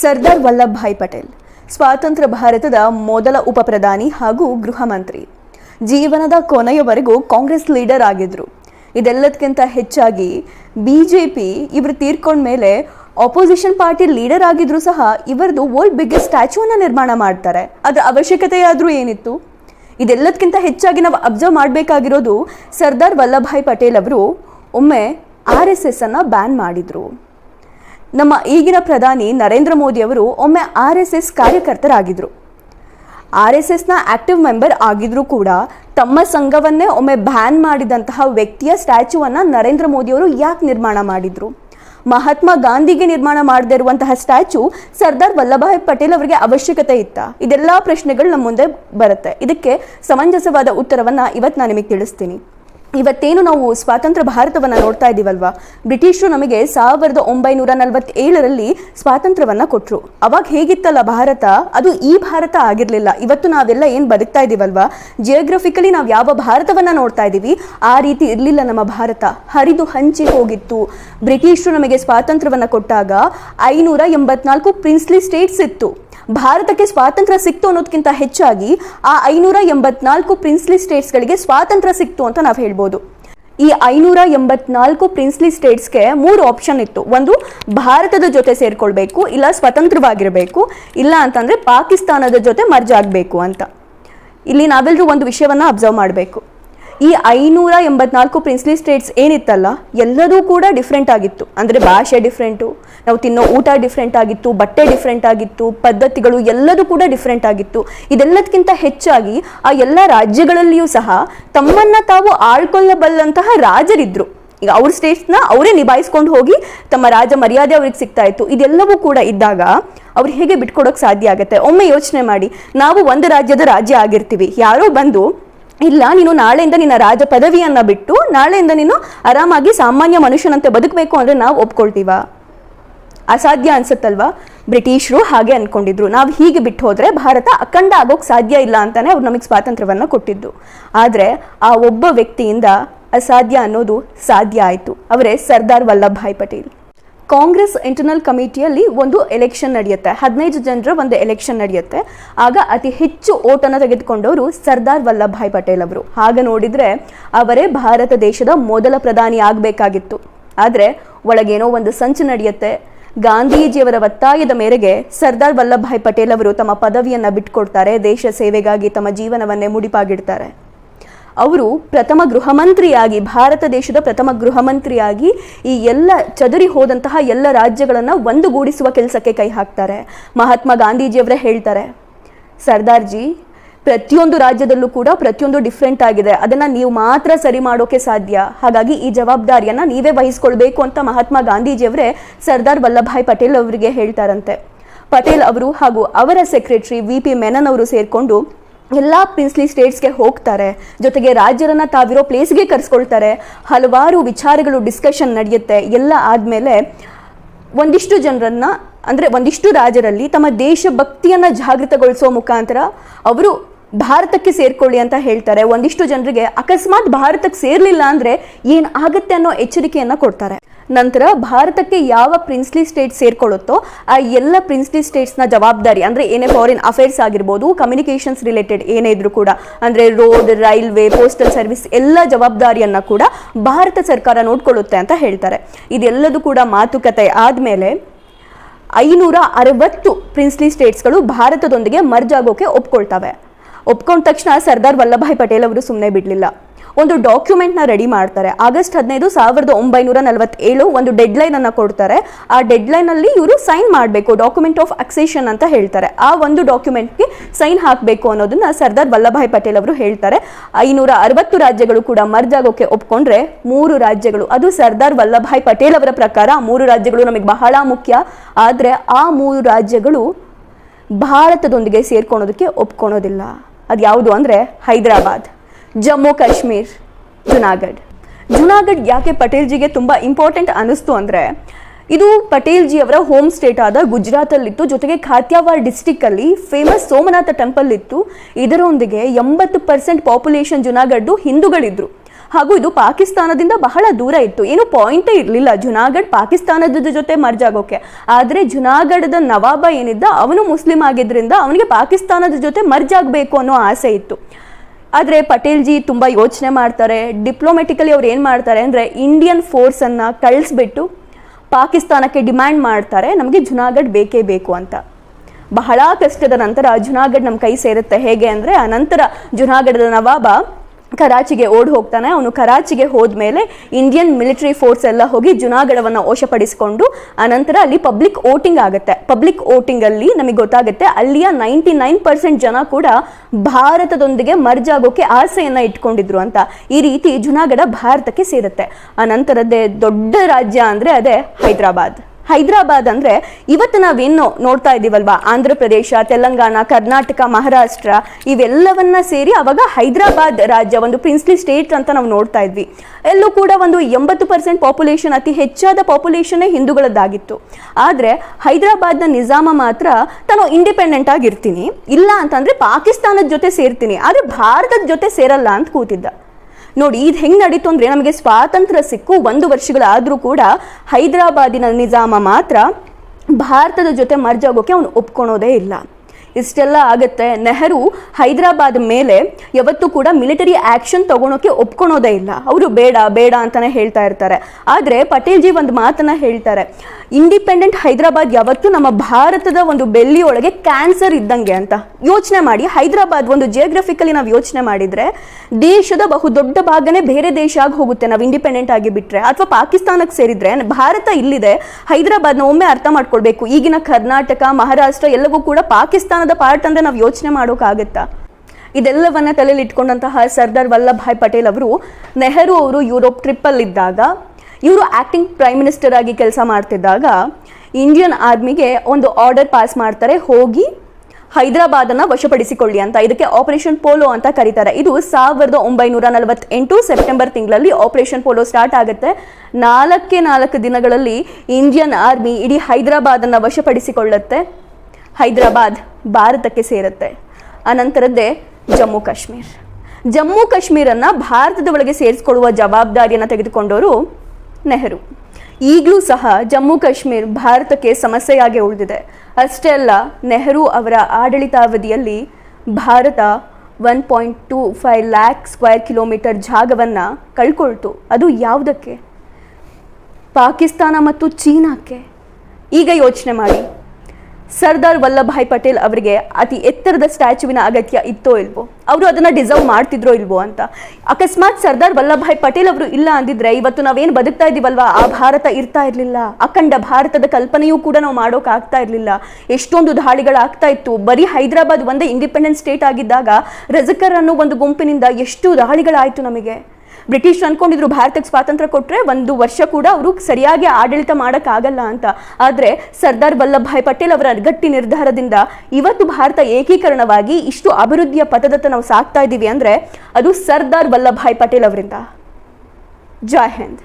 ಸರ್ದಾರ್ ವಲ್ಲಭಭಾಯ್ ಪಟೇಲ್, ಸ್ವಾತಂತ್ರ್ಯ ಭಾರತದ ಮೊದಲ ಉಪ ಪ್ರಧಾನಿ ಹಾಗೂ ಗೃಹ ಮಂತ್ರಿ ಜೀವನದ ಕೊನೆಯವರೆಗೂ ಕಾಂಗ್ರೆಸ್ ಲೀಡರ್ ಆಗಿದ್ರು. ಇದೆಲ್ಲದಕ್ಕಿಂತ ಹೆಚ್ಚಾಗಿ ಬಿ ಜೆ ಪಿ ಇವರು ತೀರ್ಕೊಂಡ ಮೇಲೆ ಆಪೋಸಿಷನ್ ಪಾರ್ಟಿ ಲೀಡರ್ ಆಗಿದ್ರು ಸಹ ಇವರದು ವರ್ಲ್ಡ್ ಬಿಗ್ಗೆಸ್ಟ್ ಸ್ಟ್ಯಾಚ್ಯೂನ ನಿರ್ಮಾಣ ಮಾಡ್ತಾರೆ. ಅದರ ಅವಶ್ಯಕತೆ ಆದರೂ ಏನಿತ್ತು? ಇದೆಲ್ಲದಕ್ಕಿಂತ ಹೆಚ್ಚಾಗಿ ನಾವು ಅಬ್ಸರ್ವ್ ಮಾಡಬೇಕಾಗಿರೋದು ಸರ್ದಾರ್ ವಲ್ಲಭಾಯ್ ಪಟೇಲ್ ಅವರು ಒಮ್ಮೆ ಆರ್ ಎಸ್ ಎಸ್ ಅನ್ನು ಬ್ಯಾನ್ ಮಾಡಿದರು. ನಮ್ಮ ಈಗಿನ ಪ್ರಧಾನಿ ನರೇಂದ್ರ ಮೋದಿ ಅವರು ಒಮ್ಮೆ ಆರ್ ಎಸ್ ಎಸ್ ಕಾರ್ಯಕರ್ತರಾಗಿದ್ದರು ಆರ್ ಎಸ್ ಎಸ್ನ ಆಕ್ಟಿವ್ ಮೆಂಬರ್ ಆಗಿದ್ರೂ ಕೂಡ ತಮ್ಮ ಸಂಘವನ್ನೇ ಒಮ್ಮೆ ಬ್ಯಾನ್ ಮಾಡಿದಂತಹ ವ್ಯಕ್ತಿಯ ಸ್ಟ್ಯಾಚ್ಯೂವನ್ನು ನರೇಂದ್ರ ಮೋದಿಯವರು ಯಾಕೆ ನಿರ್ಮಾಣ ಮಾಡಿದರು? ಮಹಾತ್ಮ ಗಾಂಧಿಗೆ ನಿರ್ಮಾಣ ಮಾಡದೇ ಇರುವಂತಹ ಸ್ಟ್ಯಾಚು ಸರ್ದಾರ್ ವಲ್ಲಭಾಯ್ ಪಟೇಲ್ ಅವರಿಗೆ ಅವಶ್ಯಕತೆ ಇತ್ತ? ಇದೆಲ್ಲ ಪ್ರಶ್ನೆಗಳು ನಮ್ಮ ಮುಂದೆ ಬರುತ್ತೆ. ಇದಕ್ಕೆ ಸಮಂಜಸವಾದ ಉತ್ತರವನ್ನು ಇವತ್ತು ನಾನು ನಿಮಗೆ ತಿಳಿಸ್ತೀನಿ. ಇವತ್ತೇನು ನಾವು ಸ್ವಾತಂತ್ರ್ಯ ಭಾರತವನ್ನು ನೋಡ್ತಾ ಇದ್ದೀವಲ್ವಾ ಬ್ರಿಟಿಷರು ನಮಗೆ ಸಾವಿರದ ಒಂಬೈನೂರ ನಲವತ್ತೇಳರಲ್ಲಿ ಸ್ವಾತಂತ್ರ್ಯವನ್ನು ಕೊಟ್ಟರು ಅವಾಗ ಹೇಗಿತ್ತಲ್ಲ ಭಾರತ? ಅದು ಈ ಭಾರತ ಆಗಿರಲಿಲ್ಲ. ಇವತ್ತು ನಾವೆಲ್ಲ ಏನು ಬದುಕ್ತಾ ಇದ್ದೀವಲ್ವಾ ಜಿಯೋಗ್ರಫಿಕಲಿ ನಾವು ಯಾವ ಭಾರತವನ್ನು ನೋಡ್ತಾ ಇದ್ದೀವಿ ಆ ರೀತಿ ಇರಲಿಲ್ಲ ನಮ್ಮ ಭಾರತ. ಹರಿದು ಹಂಚಿ ಹೋಗಿತ್ತು. ಬ್ರಿಟಿಷರು ನಮಗೆ ಸ್ವಾತಂತ್ರ್ಯವನ್ನು ಕೊಟ್ಟಾಗ ಐನೂರ ಎಂಬತ್ನಾಲ್ಕು ಪ್ರಿನ್ಸ್ಲಿ ಸ್ಟೇಟ್ಸ್ ಇತ್ತು. ಭಾರತಕ್ಕೆ ಸ್ವಾತಂತ್ರ್ಯ ಸಿಕ್ತು ಅನ್ನೋದಕ್ಕಿಂತ ಹೆಚ್ಚಾಗಿ ಆ ಐನೂರ ಎಂಬತ್ನಾಲ್ಕು ಪ್ರಿನ್ಸ್ಲಿ ಸ್ಟೇಟ್ಸ್ಗಳಿಗೆ ಸ್ವಾತಂತ್ರ್ಯ ಸಿಕ್ತು ಅಂತ ನಾವು ಹೇಳ್ಬೋದು. ಈ ಐನೂರ ಎಂಬತ್ನಾಲ್ಕು ಪ್ರಿನ್ಸ್ಲಿ ಸ್ಟೇಟ್ಸ್ಗೆ ಮೂರು ಆಪ್ಷನ್ ಇತ್ತು. ಒಂದು, ಭಾರತದ ಜೊತೆ ಸೇರ್ಕೊಳ್ಬೇಕು, ಇಲ್ಲ ಸ್ವತಂತ್ರವಾಗಿರಬೇಕು, ಇಲ್ಲ ಅಂತಂದರೆ ಪಾಕಿಸ್ತಾನದ ಜೊತೆ ಮರ್ಜ್ ಆಗಬೇಕು ಅಂತ. ಇಲ್ಲಿ ನಾವೆಲ್ಲರೂ ಒಂದು ವಿಷಯವನ್ನು ಅಬ್ಸರ್ವ್ ಮಾಡಬೇಕು. ಈ ಐನೂರ ಎಂಬತ್ನಾಲ್ಕು ಪ್ರಿನ್ಸ್ಲಿ ಸ್ಟೇಟ್ಸ್ ಏನಿತ್ತಲ್ಲ, ಎಲ್ಲದೂ ಕೂಡ ಡಿಫ್ರೆಂಟ್ ಆಗಿತ್ತು. ಅಂದರೆ ಭಾಷೆ ಡಿಫ್ರೆಂಟು ನಾವು ತಿನ್ನೋ ಊಟ ಡಿಫ್ರೆಂಟ್ ಆಗಿತ್ತು, ಬಟ್ಟೆ ಡಿಫ್ರೆಂಟ್ ಆಗಿತ್ತು, ಪದ್ಧತಿಗಳು ಎಲ್ಲದೂ ಕೂಡ ಡಿಫ್ರೆಂಟ್ ಆಗಿತ್ತು. ಇದೆಲ್ಲದಕ್ಕಿಂತ ಹೆಚ್ಚಾಗಿ ಆ ಎಲ್ಲ ರಾಜ್ಯಗಳಲ್ಲಿಯೂ ಸಹ ತಮ್ಮನ್ನು ತಾವು ಆಳ್ಕೊಳ್ಳಬಲ್ಲಂತಹ ರಾಜರಿದ್ದರು ಈಗ ಅವ್ರ ಸ್ಟೇಟ್ಸ್ನ ಅವರೇ ನಿಭಾಯಿಸ್ಕೊಂಡು ಹೋಗಿ ತಮ್ಮ ರಾಜ ಮರ್ಯಾದೆ ಅವ್ರಿಗೆ ಸಿಗ್ತಾ ಇತ್ತು ಇದೆಲ್ಲವೂ ಕೂಡ ಇದ್ದಾಗ ಅವ್ರು ಹೇಗೆ ಬಿಟ್ಕೊಡೋಕೆ ಸಾಧ್ಯ ಆಗುತ್ತೆ? ಒಮ್ಮೆ ಯೋಚನೆ ಮಾಡಿ. ನಾವು ಒಂದು ರಾಜ್ಯದ ರಾಜ್ಯ ಆಗಿರ್ತೀವಿ. ಯಾರೋ ಬಂದು ಇಲ್ಲ, ನೀನು ನಾಳೆಯಿಂದ ನಿನ್ನ ರಾಜ ಪದವಿಯನ್ನು ಬಿಟ್ಟು ನಾಳೆಯಿಂದ ನೀನು ಆರಾಮಾಗಿ ಸಾಮಾನ್ಯ ಮನುಷ್ಯನಂತೆ ಬದುಕಬೇಕು ಅಂದರೆ ನಾವು ಒಪ್ಕೊಳ್ತೀವ? ಅಸಾಧ್ಯ ಅನ್ಸುತ್ತಲ್ವಾ? ಬ್ರಿಟಿಷರು ಹಾಗೆ ಅನ್ಕೊಂಡಿದ್ರು. ನಾವು ಹೀಗೆ ಬಿಟ್ಟು ಹೋದರೆ ಭಾರತ ಅಖಂಡ ಆಗೋಕ್ಕೆ ಸಾಧ್ಯ ಇಲ್ಲ ಅಂತಾನೆ ಅವ್ರು ನಮಗೆ ಸ್ವಾತಂತ್ರ್ಯವನ್ನು ಕೊಟ್ಟಿದ್ದು. ಆದರೆ ಆ ಒಬ್ಬ ವ್ಯಕ್ತಿಯಿಂದ ಅಸಾಧ್ಯ ಅನ್ನೋದು ಸಾಧ್ಯ ಆಯಿತು. ಅವರೇ ಸರ್ದಾರ್ ವಲ್ಲಭಭಾಯ್ ಪಟೇಲ್. ಕಾಂಗ್ರೆಸ್ ಇಂಟರ್ನಲ್ ಕಮಿಟಿಯಲ್ಲಿ ಒಂದು ಎಲೆಕ್ಷನ್ ನಡೆಯುತ್ತೆ. ಹದಿನೈದು ಜನರ ಒಂದು ಎಲೆಕ್ಷನ್ ನಡೆಯುತ್ತೆ. ಆಗ ಅತಿ ಹೆಚ್ಚು ಓಟನ್ನು ತೆಗೆದುಕೊಂಡವರು ಸರ್ದಾರ್ ವಲ್ಲಭಭಾಯ್ ಪಟೇಲ್ ಅವರು. ಹಾಗೆ ನೋಡಿದರೆ ಅವರೇ ಭಾರತ ದೇಶದ ಮೊದಲ ಪ್ರಧಾನಿ ಆಗಬೇಕಾಗಿತ್ತು. ಆದರೆ ಒಳಗೇನೋ ಒಂದು ಸಂಚು ನಡೆಯುತ್ತೆ. ಗಾಂಧೀಜಿಯವರ ಒತ್ತಾಯದ ಮೇರೆಗೆ ಸರ್ದಾರ್ ವಲ್ಲಭಭಾಯ್ ಪಟೇಲ್ ಅವರು ತಮ್ಮ ಪದವಿಯನ್ನು ಬಿಟ್ಕೊಡ್ತಾರೆ. ದೇಶ ಸೇವೆಗಾಗಿ ತಮ್ಮ ಜೀವನವನ್ನೇ ಮುಡಿಪಾಗಿಡ್ತಾರೆ. ಅವರು ಪ್ರಥಮ ಗೃಹ ಮಂತ್ರಿಯಾಗಿ ಭಾರತ ದೇಶದ ಪ್ರಥಮ ಗೃಹ ಮಂತ್ರಿಯಾಗಿ ಈ ಎಲ್ಲ ಚದುರಿ ಹೋದಂತಹ ಎಲ್ಲ ರಾಜ್ಯಗಳನ್ನು ಒಂದುಗೂಡಿಸುವ ಕೆಲಸಕ್ಕೆ ಕೈ ಹಾಕ್ತಾರೆ. ಮಹಾತ್ಮ ಗಾಂಧೀಜಿಯವರೇ ಹೇಳ್ತಾರೆ ಸರ್ದಾರ್ಜಿ ಪ್ರತಿಯೊಂದು ರಾಜ್ಯದಲ್ಲೂ ಕೂಡ ಪ್ರತಿಯೊಂದು ಡಿಫ್ರೆಂಟ್ ಆಗಿದೆ. ಅದನ್ನ ನೀವು ಮಾತ್ರ ಸರಿ ಮಾಡೋಕೆ ಸಾಧ್ಯ. ಹಾಗಾಗಿ ಈ ಜವಾಬ್ದಾರಿಯನ್ನ ನೀವೇ ವಹಿಸ್ಕೊಳ್ಬೇಕು ಅಂತ ಮಹಾತ್ಮ ಗಾಂಧೀಜಿಯವರೇ ಸರ್ದಾರ್ ವಲ್ಲಭಾಯ್ ಪಟೇಲ್ ಅವರಿಗೆ ಹೇಳ್ತಾರಂತೆ. ಪಟೇಲ್ ಅವರು ಹಾಗೂ ಅವರ ಸೆಕ್ರೆಟರಿ ವಿ ಪಿ ಮೆನನ್ ಅವರು ಸೇರಿಕೊಂಡು ಎಲ್ಲ ಪ್ರಿನ್ಸ್ಲಿ ಸ್ಟೇಟ್ಸ್ಗೆ ಹೋಗ್ತಾರೆ. ಜೊತೆಗೆ ರಾಜ್ಯರನ್ನ ತಾವಿರೋ ಪ್ಲೇಸ್ಗೆ ಕರೆಸ್ಕೊಳ್ತಾರೆ. ಹಲವಾರು ವಿಚಾರಗಳು ಡಿಸ್ಕಷನ್ ನಡೆಯುತ್ತೆ. ಎಲ್ಲ ಆದಮೇಲೆ ಒಂದಿಷ್ಟು ಜನರನ್ನ, ಅಂದರೆ ಒಂದಿಷ್ಟು ರಾಜರಲ್ಲಿ ತಮ್ಮ ದೇಶಭಕ್ತಿಯನ್ನು ಜಾಗೃತಗೊಳಿಸುವ ಮುಖಾಂತರ ಅವರು ಭಾರತಕ್ಕೆ ಸೇರ್ಕೊಳ್ಳಿ ಅಂತ ಹೇಳ್ತಾರೆ. ಒಂದಿಷ್ಟು ಜನರಿಗೆ ಅಕಸ್ಮಾತ್ ಭಾರತಕ್ಕೆ ಸೇರ್ಲಿಲ್ಲ ಅಂದ್ರೆ ಏನ್ ಆಗುತ್ತೆ ಅನ್ನೋ ಎಚ್ಚರಿಕೆಯನ್ನ ಕೊಡ್ತಾರೆ. ನಂತರ ಭಾರತಕ್ಕೆ ಯಾವ ಪ್ರಿನ್ಸ್ಲಿ ಸ್ಟೇಟ್ ಸೇರ್ಕೊಳ್ಳುತ್ತೋ ಆ ಎಲ್ಲ ಪ್ರಿನ್ಸ್ಲಿ ಸ್ಟೇಟ್ಸ್ನ ಜವಾಬ್ದಾರಿ, ಅಂದ್ರೆ ಏನೇ ಫಾರಿನ್ ಅಫೇರ್ಸ್ ಆಗಿರ್ಬೋದು ಕಮ್ಯುನಿಕೇಷನ್ಸ್ ರಿಲೇಟೆಡ್ ಏನೇ ಇದ್ರೂ ಕೂಡ, ಅಂದ್ರೆ ರೋಡ್ ರೈಲ್ವೆ ಪೋಸ್ಟಲ್ ಸರ್ವಿಸ್ ಎಲ್ಲ ಜವಾಬ್ದಾರಿಯನ್ನ ಕೂಡ ಭಾರತ ಸರ್ಕಾರ ನೋಡ್ಕೊಳ್ಳುತ್ತೆ ಅಂತ ಹೇಳ್ತಾರೆ. ಇದೆಲ್ಲದೂ ಕೂಡ ಮಾತುಕತೆ ಆದಮೇಲೆ ಐನೂರ ಅರವತ್ತು ಪ್ರಿನ್ಸ್ಲಿ ಸ್ಟೇಟ್ಸ್ಗಳು ಭಾರತದೊಂದಿಗೆ ಮರ್ಜ್ ಆಗೋಕೆ ಒಪ್ಕೊಳ್ತವೆ. ಒಪ್ಕೊಂಡ ತಕ್ಷಣ ಸರ್ದಾರ್ ವಲ್ಲಭಾಯ್ ಪಟೇಲ್ ಅವರು ಸುಮ್ಮನೆ ಬಿಡಲಿಲ್ಲ. ಒಂದು ಡಾಕ್ಯುಮೆಂಟ್ನ ರೆಡಿ ಮಾಡ್ತಾರೆ. ಆಗಸ್ಟ್ ಹದಿನೈದು ಸಾವಿರದ ಒಂಬೈನೂರ ನಲವತ್ತೇಳು ಒಂದು ಡೆಡ್ಲೈನ್ ಅನ್ನು ಕೊಡ್ತಾರೆ. ಆ ಡೆಡ್ಲೈನಲ್ಲಿ ಇವರು ಸೈನ್ ಮಾಡಬೇಕು ಡಾಕ್ಯುಮೆಂಟ್ ಆಫ್ ಅಕ್ಸೇಷನ್ ಅಂತ ಹೇಳ್ತಾರೆ. ಆ ಒಂದು ಡಾಕ್ಯುಮೆಂಟ್ಗೆ ಸೈನ್ ಹಾಕಬೇಕು ಅನ್ನೋದನ್ನ ಸರ್ದಾರ್ ವಲ್ಲಭಾಯ್ ಪಟೇಲ್ ಅವರು ಹೇಳ್ತಾರೆ. ಐನೂರ ಅರವತ್ತು ರಾಜ್ಯಗಳು ಕೂಡ ಮರ್ಜ್ ಆಗೋಕೆ ಒಪ್ಕೊಂಡ್ರೆ ಮೂರು ರಾಜ್ಯಗಳು, ಅದು ಸರ್ದಾರ್ ವಲ್ಲಭಾಯ್ ಪಟೇಲ್ ಅವರ ಪ್ರಕಾರ ಮೂರು ರಾಜ್ಯಗಳು ನಮಗೆ ಬಹಳ ಮುಖ್ಯ. ಆದರೆ ಆ ಮೂರು ರಾಜ್ಯಗಳು ಭಾರತದೊಂದಿಗೆ ಸೇರ್ಕೊಳೋದಕ್ಕೆ ಒಪ್ಕೊಳೋದಿಲ್ಲ. ಅದು ಯಾವುದು ಅಂದರೆ ಹೈದರಾಬಾದ್, ಜಮ್ಮು ಕಾಶ್ಮೀರ್ ಜುನಾಗಢ್ ಜುನಾಗಢ್ ಯಾಕೆ ಪಟೇಲ್ಜಿಗೆ ತುಂಬ ಇಂಪಾರ್ಟೆಂಟ್ ಅನ್ನಿಸ್ತು ಅಂದರೆ, ಇದು ಪಟೇಲ್ಜಿ ಅವರ ಹೋಮ್ ಸ್ಟೇಟ್ ಆದ ಗುಜರಾತಲ್ಲಿತ್ತು. ಜೊತೆಗೆ ಖಾತ್ಯಾವಾರ್ ಡಿಸ್ಟಿಕ್ಕಲ್ಲಿ ಫೇಮಸ್ ಸೋಮನಾಥ ಟೆಂಪಲ್ ಇತ್ತು. ಇದರೊಂದಿಗೆ ಎಂಬತ್ತು ಪರ್ಸೆಂಟ್ ಪಾಪ್ಯುಲೇಷನ್ ಜುನಾಗಢ್ದು ಹಿಂದೂಗಳಿದ್ರು. ಹಾಗೂ ಇದು ಪಾಕಿಸ್ತಾನದಿಂದ ಬಹಳ ದೂರ ಇತ್ತು. ಏನು ಪಾಯಿಂಟೇ ಇರಲಿಲ್ಲ. ಜುನಾಗಢ್ ಪಾಕಿಸ್ತಾನದ ಜೊತೆ ಮರ್ಜ್ ಆಗೋಕೆ. ಆದರೆ ಜುನಾಗಢದ ನವಾಬ ಏನಿದ್ದ, ಅವನು ಮುಸ್ಲಿಂ ಆಗಿದ್ರಿಂದ ಅವನಿಗೆ ಪಾಕಿಸ್ತಾನದ ಜೊತೆ ಮರ್ಜ್ ಆಗಬೇಕು ಅನ್ನೋ ಆಸೆ ಇತ್ತು. ಆದರೆ ಪಟೇಲ್ಜಿ ತುಂಬ ಯೋಚನೆ ಮಾಡ್ತಾರೆ. ಡಿಪ್ಲೊಮೆಟಿಕಲಿ ಅವ್ರು ಏನು ಮಾಡ್ತಾರೆ ಅಂದರೆ ಇಂಡಿಯನ್ ಫೋರ್ಸನ್ನು ಕಳಿಸ್ಬಿಟ್ಟು ಪಾಕಿಸ್ತಾನಕ್ಕೆ ಡಿಮ್ಯಾಂಡ್ ಮಾಡ್ತಾರೆ. ನಮಗೆ ಜುನಾಗಢ್ ಬೇಕೇ ಬೇಕು ಅಂತ. ಬಹಳ ಕಷ್ಟದ ನಂತರ ಜುನಾಗಢ್ ನಮ್ಮ ಕೈ ಸೇರುತ್ತೆ ಹೇಗೆ ಅಂದರೆ ಆ ನಂತರ ಜುನಾಗಢದ ನವಾಬ ಕರಾಚಿಗೆ ಓಡ್ ಹೋಗ್ತಾನೆ. ಅವನು ಕರಾಚಿಗೆ ಹೋದ್ಮೇಲೆ ಇಂಡಿಯನ್ ಮಿಲಿಟರಿ ಫೋರ್ಸ್ ಎಲ್ಲ ಹೋಗಿ ಜುನಾಗಢವನ್ನು ವಶಪಡಿಸಿಕೊಂಡು, ಆನಂತರ ಅಲ್ಲಿ ಪಬ್ಲಿಕ್ ವೋಟಿಂಗ್ ಆಗುತ್ತೆ. ಪಬ್ಲಿಕ್ ವೋಟಿಂಗ್ ಅಲ್ಲಿ ನಮಗೆ ಗೊತ್ತಾಗುತ್ತೆ, ಅಲ್ಲಿಯ ನೈಂಟಿ ನೈನ್ ಪರ್ಸೆಂಟ್ ಜನ ಕೂಡ ಭಾರತದೊಂದಿಗೆ ಮರ್ಜ್ ಆಗೋಕೆ ಆಸೆಯನ್ನ ಇಟ್ಕೊಂಡಿದ್ರು ಅಂತ. ಈ ರೀತಿ ಜುನಾಗಢ ಭಾರತಕ್ಕೆ ಸೇರುತ್ತೆ. ಅನಂತರದ್ದೇ ದೊಡ್ಡ ರಾಜ್ಯ ಅಂದ್ರೆ ಅದೇ ಹೈದರಾಬಾದ್. ಹೈದರಾಬಾದ್ ಅಂದ್ರೆ ಇವತ್ತು ನಾವೇನು ನೋಡ್ತಾ ಇದ್ದೀವಲ್ವಾ ಆಂಧ್ರ ಪ್ರದೇಶ ತೆಲಂಗಾಣ, ಕರ್ನಾಟಕ, ಮಹಾರಾಷ್ಟ್ರ, ಇವೆಲ್ಲವನ್ನ ಸೇರಿ ಅವಾಗ ಹೈದರಾಬಾದ್ ರಾಜ್ಯ ಒಂದು ಪ್ರಿನ್ಸ್ಲಿ ಸ್ಟೇಟ್ ಅಂತ ನಾವು ನೋಡ್ತಾ ಇದ್ವಿ. ಎಲ್ಲೂ ಕೂಡ ಒಂದು ಎಂಬತ್ತು ಪರ್ಸೆಂಟ್ ಪಾಪ್ಯುಲೇಷನ್ ಅತಿ ಹೆಚ್ಚಾದ ಪಾಪ್ಯುಲೇಷನ್ನೇ ಹಿಂದೂಗಳದ್ದಾಗಿತ್ತು. ಆದರೆ ಹೈದರಾಬಾದ್ನ ನಿಜಾಮ ಮಾತ್ರ ತಾನು ಇಂಡಿಪೆಂಡೆಂಟ್ ಆಗಿರ್ತೀನಿ. ಇಲ್ಲ ಅಂತಂದ್ರೆ ಪಾಕಿಸ್ತಾನದ ಜೊತೆ ಸೇರ್ತೀನಿ. ಆದರೆ ಭಾರತದ ಜೊತೆ ಸೇರಲ್ಲ ಅಂತ ಕೂತಿದ್ದ. ನೋಡಿ, ಇದು ಹೆಂಗ್ ನಡೀತು ಅಂದರೆ ನಮಗೆ ಸ್ವಾತಂತ್ರ್ಯ ಸಿಕ್ಕು ಒಂದು ವರ್ಷಗಳಾದರೂ ಕೂಡ ಹೈದರಾಬಾದಿನ ನಿಜಾಮ ಮಾತ್ರ ಭಾರತದ ಜೊತೆ ಮರ್ಜ್ ಆಗೋಕೆ ಅವನು ಒಪ್ಕೊಳೋದೇ ಇಲ್ಲ. ಇಷ್ಟೆಲ್ಲ ಆಗುತ್ತೆ. ನೆಹರು ಹೈದರಾಬಾದ್ ಮೇಲೆ ಯಾವತ್ತೂ ಕೂಡ ಮಿಲಿಟರಿ ಆಕ್ಷನ್ ತಗೊಳೋಕೆ ಒಪ್ಕೊಳೋದೇ ಇಲ್ಲ. ಅವರು ಬೇಡ ಬೇಡ ಅಂತಾನೆ ಹೇಳ್ತಾ ಇರ್ತಾರೆ. ಆದರೆ ಪಟೇಲ್ಜಿ ಒಂದು ಮಾತನ್ನ ಹೇಳ್ತಾರೆ. ಇಂಡಿಪೆಂಡೆಂಟ್ ಹೈದರಾಬಾದ್ ಯಾವತ್ತು ನಮ್ಮ ಭಾರತದ ಒಂದು ಬೆಳ್ಳಿಯೊಳಗೆ ಕ್ಯಾನ್ಸರ್ ಇದ್ದಂಗೆ ಅಂತ ಯೋಚನೆ ಮಾಡಿ, ಹೈದರಾಬಾದ್ ಒಂದು ಜಿಯೋಗ್ರಫಿಕಲಿ ನಾವು ಯೋಚನೆ ಮಾಡಿದ್ರೆ, ದೇಶದ ಬಹುದೊಡ್ಡ ಭಾಗನೇ ಬೇರೆ ದೇಶ ಆಗಿ ಹೋಗುತ್ತೆ ನಾವು ಇಂಡಿಪೆಂಡೆಂಟ್ ಆಗಿ ಬಿಟ್ರೆ. ಅಥವಾ ಪಾಕಿಸ್ತಾನಕ್ಕೆ ಸೇರಿದ್ರೆ, ಭಾರತ ಇಲ್ಲಿದೆ, ಹೈದರಾಬಾದ್ನ ಒಮ್ಮೆ ಅರ್ಥ ಮಾಡ್ಕೊಳ್ಬೇಕು. ಈಗಿನ ಕರ್ನಾಟಕ, ಮಹಾರಾಷ್ಟ್ರ ಎಲ್ಲವೂ ಕೂಡ ಪಾಕಿಸ್ತಾನದ ಪಾರ್ಟ್ ಅಂದ್ರೆ ನಾವು ಯೋಚನೆ ಮಾಡೋಕ್ಕಾಗತ್ತಾ ಇದೆಲ್ಲವನ್ನ ತಲೆಯಲ್ಲಿ ಇಟ್ಕೊಂಡಂತಹ ಸರ್ದಾರ್ ವಲ್ಲಭಾಯ್ ಪಟೇಲ್ ಅವರು ನೆಹರು ಅವರು ಯುರೋಪ್ ಟ್ರಿಪ್ಪಲ್ಲಿದ್ದಾಗ ಇವರು ಆಕ್ಟಿಂಗ್ ಪ್ರೈಮ್ ಮಿನಿಸ್ಟರ್ ಆಗಿ ಕೆಲಸ ಮಾಡ್ತಿದ್ದಾಗ ಇಂಡಿಯನ್ ಆರ್ಮಿಗೆ ಒಂದು ಆರ್ಡರ್ ಪಾಸ್ ಮಾಡ್ತಾರೆ, ಹೋಗಿ ಹೈದರಾಬಾದನ್ನ ವಶಪಡಿಸಿಕೊಳ್ಳಿ ಅಂತ. ಇದಕ್ಕೆ ಆಪರೇಷನ್ ಪೋಲೋ ಅಂತ ಕರೀತಾರೆ. ಇದು ಸಾವಿರದ ಒಂಬೈನೂರ ನಲವತ್ತೆಂಟು ಸೆಪ್ಟೆಂಬರ್ ತಿಂಗಳಲ್ಲಿ ಆಪರೇಷನ್ ಪೋಲೋ ಸ್ಟಾರ್ಟ್ ಆಗುತ್ತೆ. ನಾಲ್ಕೇ ನಾಲ್ಕು ದಿನಗಳಲ್ಲಿ ಇಂಡಿಯನ್ ಆರ್ಮಿ ಇಡೀ ಹೈದರಾಬಾದನ್ನು ವಶಪಡಿಸಿಕೊಳ್ಳುತ್ತೆ. ಹೈದರಾಬಾದ್ ಭಾರತಕ್ಕೆ ಸೇರುತ್ತೆ. ಅನಂತರದ್ದೇ ಜಮ್ಮು ಕಾಶ್ಮೀರ್. ಜಮ್ಮು ಕಾಶ್ಮೀರನ್ನ ಭಾರತದ ಒಳಗೆ ಸೇರಿಸಿಕೊಳ್ಳುವ ಜವಾಬ್ದಾರಿಯನ್ನು ತೆಗೆದುಕೊಂಡವರು ನೆಹರು. ಈಗಲೂ ಸಹ ಜಮ್ಮು ಕಾಶ್ಮೀರ್ ಭಾರತಕ್ಕೆ ಸಮಸ್ಯೆಯಾಗಿ ಉಳಿದಿದೆ. ಅಷ್ಟೇ ಅಲ್ಲ, ನೆಹರು ಅವರ ಆಡಳಿತಾವಧಿಯಲ್ಲಿ Bharat one point two five lakh square kilometre ಜಾಗವನ್ನು ಕಳ್ಕೊಳ್ತು. ಅದು ಯಾವುದಕ್ಕೆ? ಪಾಕಿಸ್ತಾನ ಮತ್ತು ಚೀನಾಕ್ಕೆ? ಈಗ ಯೋಚನೆ ಮಾಡಿ. ಸರ್ದಾರ್ ವಲ್ಲಭಾಯ್ ಪಟೇಲ್ ಅವರಿಗೆ ಅತಿ ಎತ್ತರದ ಸ್ಟ್ಯಾಚುವಿನ ಅಗತ್ಯ ಇತ್ತೋ ಇಲ್ವೋ? ಅವರು ಅದನ್ನು ಡಿಸರ್ವ್ ಮಾಡ್ತಿದ್ರೋ ಇಲ್ವೋ ಅಂತ? ಅಕಸ್ಮಾತ್ ಸರ್ದಾರ್ ವಲ್ಲಭಾಯ್ ಪಟೇಲ್ ಅವರು ಇಲ್ಲ ಅಂದಿದ್ರೆ ಇವತ್ತು ನಾವೇನು ಬದುಕ್ತಾ ಇದ್ದೀವಲ್ವಾ ಆ ಭಾರತ ಇರ್ತಾ ಇರಲಿಲ್ಲ. ಅಖಂಡ ಭಾರತದ ಕಲ್ಪನೆಯೂ ಕೂಡ ನಾವು ಮಾಡೋಕೆ ಆಗ್ತಾ ಇರಲಿಲ್ಲ. ಎಷ್ಟೊಂದು ದಾಳಿಗಳಾಗ್ತಾ ಇತ್ತು. ಬರೀ ಹೈದರಾಬಾದ್ ಒಂದೇ ಇಂಡಿಪೆಂಡೆಂಟ್ ಸ್ಟೇಟ್ ಆಗಿದ್ದಾಗ ರಜಕರ್ ಅನ್ನೋ ಒಂದು ಗುಂಪಿನಿಂದ ಎಷ್ಟು ದಾಳಿಗಳಾಯಿತು ನಮಗೆ? ಬ್ರಿಟಿಷ್ ಅನ್ಕೊಂಡಿದ್ರು, ಭಾರತಕ್ಕೆ ಸ್ವಾತಂತ್ರ್ಯ ಕೊಟ್ಟರೆ ಒಂದು ವರ್ಷ ಕೂಡ ಅವರು ಸರಿಯಾಗಿ ಆಡಳಿತ ಮಾಡೋಕ್ಕಾಗಲ್ಲ ಅಂತ. ಆದರೆ ಸರ್ದಾರ್ ವಲ್ಲಭಾಯ್ ಪಟೇಲ್ ಅವರ ಗಟ್ಟಿ ನಿರ್ಧಾರದಿಂದ ಇವತ್ತು ಭಾರತ ಏಕೀಕರಣವಾಗಿ ಇಷ್ಟು ಅಭಿವೃದ್ಧಿಯ ಪಥದತ್ತ ನಾವು ಸಾಕ್ತಾ ಇದ್ದೀವಿ ಅಂದರೆ ಅದು ಸರ್ದಾರ್ ವಲ್ಲಭಾಯ್ ಪಟೇಲ್ ಅವರಿಂದ. ಜೈ ಹಿಂದ್.